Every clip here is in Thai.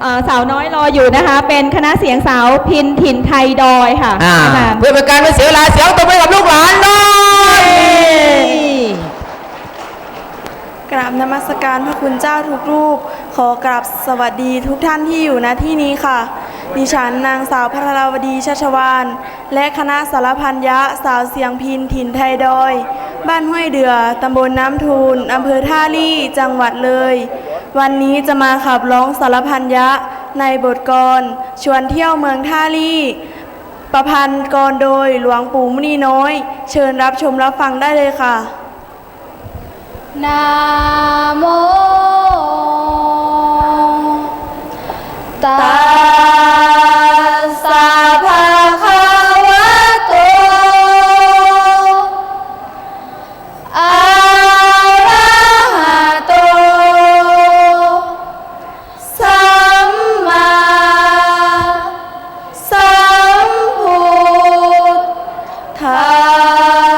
เอ่อสาวน้อยรออยู่นะคะ เป็นคณะเสียงสาวพินถิ่นไทยดอยค่ะอ่าค่ะเพื่อเป็นการไม่เสียเวลาเสียงตบมือกับลูกหลานหน่อยกราบนมัสการพระคุณเจ้าทุกรูป ขอกราบสวัสดีทุกท่านที่อยู่ณที่นี้ค่ะ ดิฉันนางสาวพระราวดีชัชวาน และคณะสารพันยะสาวเสียงพินถิ่นไทยดอย บ้านห้วยเดือตำบลน้ำทูลอำเภอท่าลี่ จังหวัดเลย วันนี้จะมาขับร้องสารพันยะในบทกรชวนเที่ยวเมืองท่าลี่ ประพันธ์กรโดยหลวงปู่มุนีน้อย เชิญรับชมรับฟังได้เลยค่ะ นาโม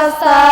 สส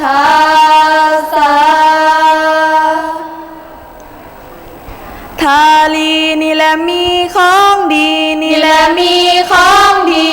ทาสาทาลีนี่แหละมีของดีนี่แหละมีของดี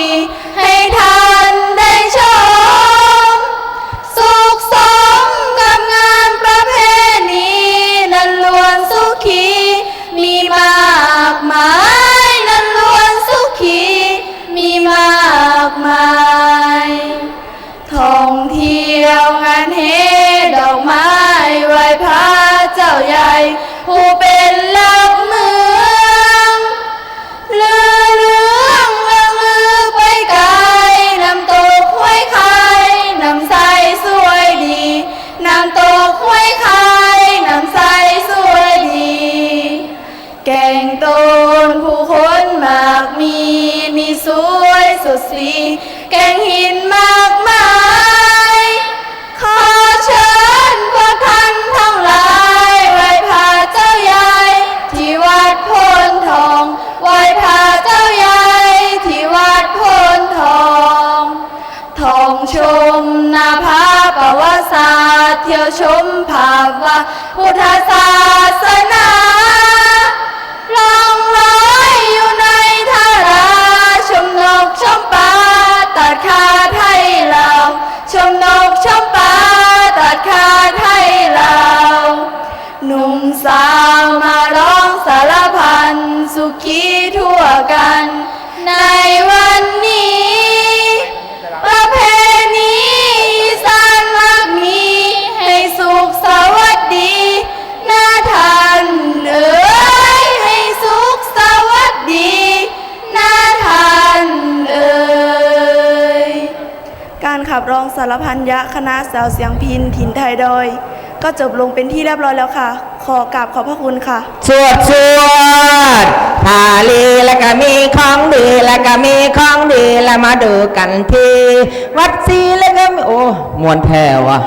กห้วยคายน้ำใสสวยดี แก่งตนผู้คนมากมี มีสวยสดสี แก่งหินมากมาย เที่ยวชมภาว่าพุทธศาสนาลองลอยอยู่ในทาราชมนกชมปลาตัดขาไทยลาชมนกชมปลาตัดขาไทยลาหนุ่มสาวมาร้องสารพันสุขีทั่วกัน ขับร้องสารพันยะคณะสาวเสียงพินถิ่นไทยดอย ก็จบลงเป็นที่เรียบร้อยแล้วค่ะ ขอกราบขอบพระคุณค่ะ สวดสวดทาลีและก็มีของดีและก็มีของดีและมาดูกันทีวัดซีและก็มีโอ้มวนแพรวะ